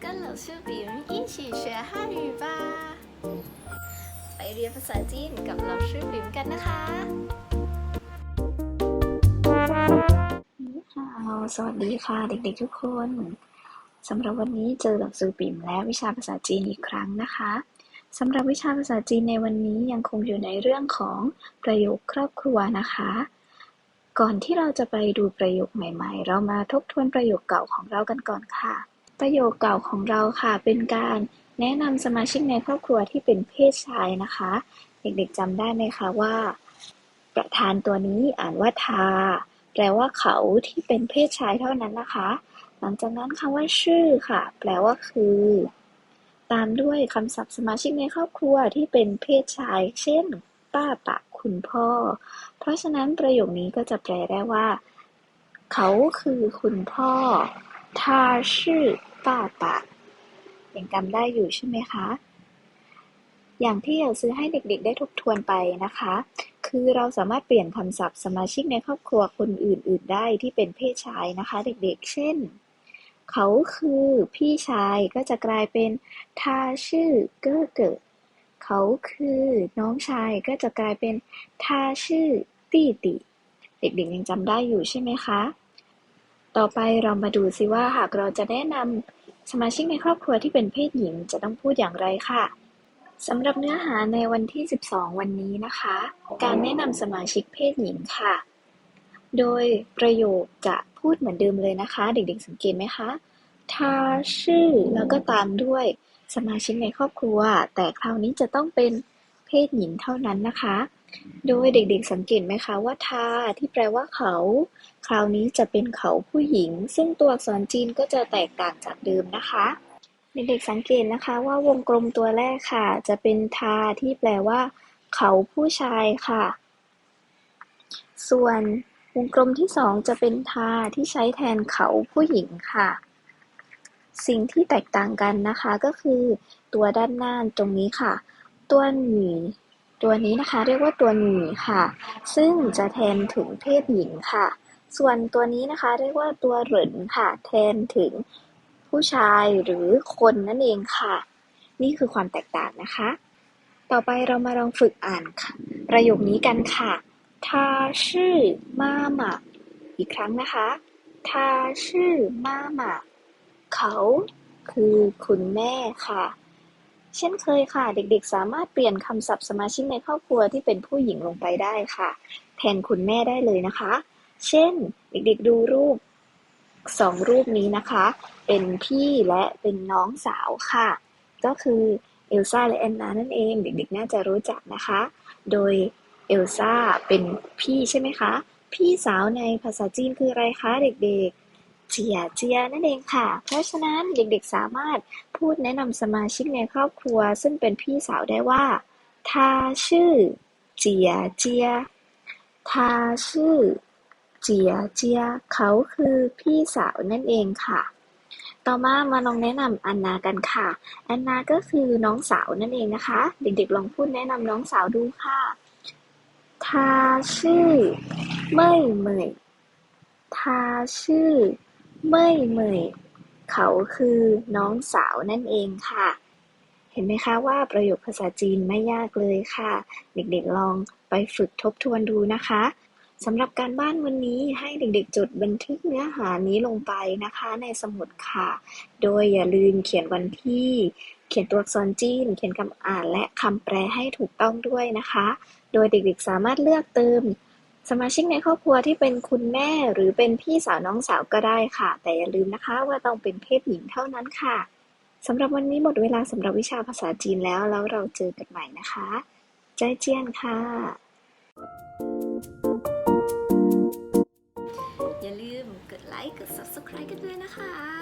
跟老师比人一起学汉语吧ไปเรียนภาษาจีนกับ老师บิมกันนะคะ นี่ค่ะสวัสดีค่ะเด็กๆทุกคนสำหรับวันนี้เจอกับซูปิ่มและวิชาภาษาจีนอีกครั้งนะคะ สำหรับวิชาภาษาจีนในวันนี้ยังคงอยู่ในเรื่องของประโยคครอบครัวนะคะ ก่อนที่เราจะไปดูประโยคใหม่ ๆ เรามาทบทวนประโยคเก่าของเรากันก่อนค่ะ ประโยคเก่าของเราค่ะ เป็นการแนะนำสมาชิกในครอบครัวที่เป็นเพศชายนะคะ เด็กๆจำได้ไหมคะว่า ประธานตัวนี้อ่านว่าทา แปลว่าเขาที่เป็นเพศชายเท่านั้นนะคะ หลังจากนั้นคำว่าชื่อค่ะ แปลว่าคือ ตามด้วยคำศัพท์สมาชิกในครอบครัวที่เป็นเพศชาย เช่น ป้าปะคุณพ่อ เพราะฉะนั้นประโยคนี้ก็จะแปลได้ว่า เขาคือคุณพ่อ他是爸爸ยังจำได้อยู่ใช่ไหมคะ อย่างที่อยากซื้อให้เด็กๆ ได้ทบทวนไปนะคะ คือเราสามารถเปลี่ยนคำศัพท์สมาชิกในครอบครัวคนอื่น ๆ ได้ที่เป็นเพศชายนะคะ เด็กๆ เช่น เขาคือพี่ชายก็จะกลายเป็นทาชื่อเก้อเกิด เขาคือน้องชายก็จะกลายเป็นทาชื่อตี้ติเด็กๆยังจำได้อยู่ใช่ไหมคะ ต่อไปเรามาดูซิว่าหากเราจะแนะนำสมาชิกในครอบครัวที่เป็นเพศหญิงจะต้องพูดอย่างไรค่ะสำหรับเนื้อหาในวันที่ 12 วันนี้นะคะ การแนะนำสมาชิกเพศหญิงค่ะ โดยประโยคจะ พูดเหมือนเดิมเลยนะคะ เด็กๆสังเกตไหมคะทาชื่อแล้วก็ตามด้วยสมาชิกในครอบครัว แต่คราวนี้จะต้องเป็นเพศหญิงเท่านั้นนะคะ โดยเด็กๆสังเกตไหมคะว่าทาที่แปลว่าเขา คราวนี้จะเป็นเขาผู้หญิง ซึ่งตัวอักษรจีนก็จะแตกต่างจากเดิมนะคะเด็กๆสังเกตนะคะว่าวงกลมตัวแรกค่ะ จะเป็นทาที่แปลว่า เขาผู้ชายค่ะ ส่วน วงกลมที่สองจะเป็นทาที่ใช้แทนเขาผู้หญิงค่ะ สิ่งที่แตกต่างกันนะคะก็คือ ตัวด้านหน้าตรงนี้ค่ะ ตัวหนีตัวนี้นะคะเรียกว่าตัวหนีค่ะ ซึ่งจะแทนถึงเพศหญิงค่ะ ส่วนตัวนี้นะคะเรียกว่าตัวเหรินค่ะ แทนถึงผู้ชายหรือคนนั่นเองค่ะ นี่คือความแตกต่างนะคะ ต่อไปเรามาลองฝึกอ่านค่ะประโยคนี้กันค่ะ ทาชื่อมามาอีกครั้งนะคะ ทาชื่อมามาเขาคือคุณแม่ค่ะ เช่นเคยค่ะ เด็กๆ สามารถเปลี่ยนคำศัพท์สมาชิกในครอบครัวที่เป็นผู้หญิงลงไปได้ค่ะ แทนคุณแม่ได้เลยนะคะ เช่น เด็กๆ ดูรูปสองรูปนี้นะคะ เป็นพี่และเป็นน้องสาวค่ะ ก็คือเอลซ่าและแอนนานั่นเอง เด็กๆ น่าจะรู้จักนะคะ โดย เอลซ่าเป็นพี่ใช่ไหมคะ พี่สาวในภาษาจีนคืออะไรคะเด็กๆ เจียเจียนั่นเองค่ะ เพราะฉะนั้นเด็กๆสามารถพูดแนะนำสมาชิกในครอบครัว ซึ่งเป็นพี่สาวได้ว่า他ชื่อ เจียเจีย他ชื่อ เจียเจียเขาคือพี่สาวนั่นเองค่ะต่อมามาลองแนะนำอันนากันค่ะ อันนาก็คือน้องสาวนั่นเองนะคะ เด็กๆลองพูดแนะนำน้องสาวดูค่ะ ทาชื่อไม่เหมยทาชื่อไม่เหมยเขาคือน้องสาวนั่นเองค่ะ เห็นไหมคะว่าประโยคภาษาจีนไม่ยากเลยค่ะ เด็กๆลองไปฝึกทบทวนดูนะคะ สำหรับการบ้านวันนี้ให้เด็กๆ จดบันทึกเนื้อหานี้ลงไปนะคะ ในสมุดค่ะ โดยอย่าลืมเขียนวันที่ เขียนตัวอักษรจีน เขียนคำอ่านและคำแปลให้ถูกต้องด้วยนะคะ โดยเด็กๆ สามารถเลือกเติม สมาชิกในครอบครัวที่เป็นคุณแม่หรือเป็นพี่สาวน้องสาวก็ได้ค่ะ แต่อย่าลืมนะคะว่าต้องเป็นเพศหญิงเท่านั้นค่ะสำหรับวันนี้หมดเวลาสำหรับวิชาภาษาจีนแล้วแล้วเราเจอกันใหม่นะคะ ใจเจียนค่ะ ไปกันเลยนะคะ